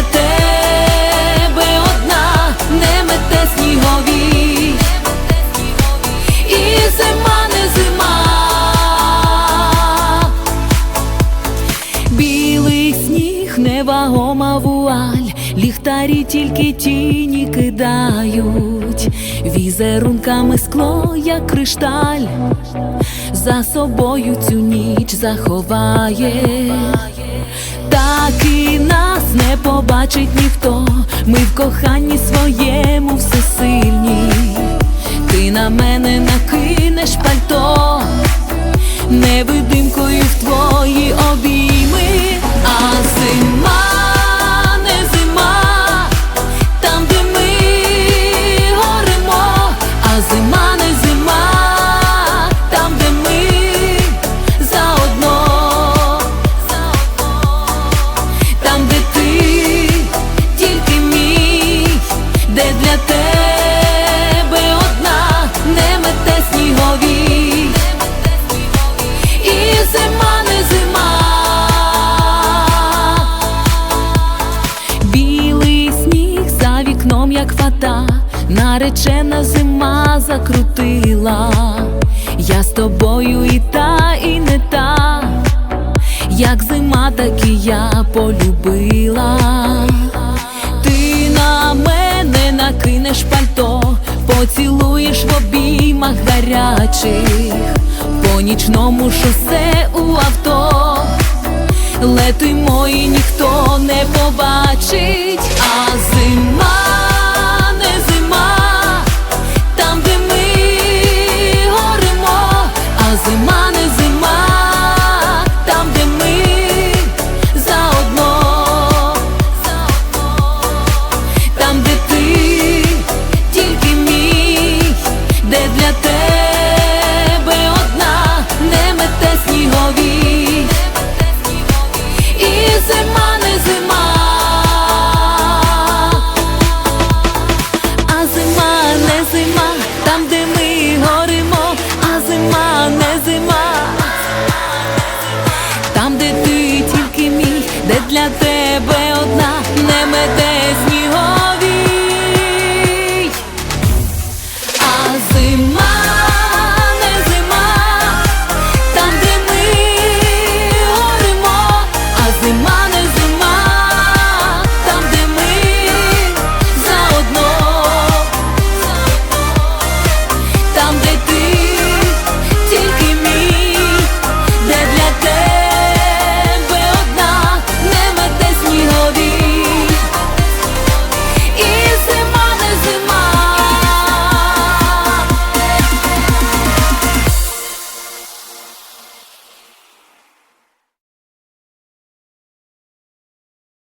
для тебе не мете снігові, і зима не зима. Білий сніг, невагома вуаль, ліхтарі тільки тіні кидають, візерунками скло, як кришталь, за собою цю ніч заховає, не побачить ніхто, ми в коханні своєму всесильні, ти на мене накинеш пальто. Невидимкою в твої для тебе одна не мете снігові. І зима не зима, білий сніг за вікном, як фата, наречена зима закрутила. Я з тобою і та, і не та, як зима, так і я полюбила. Гарячих, по нічному шосе у авто, летуй мої ніхто не побачить, зима, там, де ми горимо, а зима не зима, там, де ти тільки мій, де для тебе одна не метець.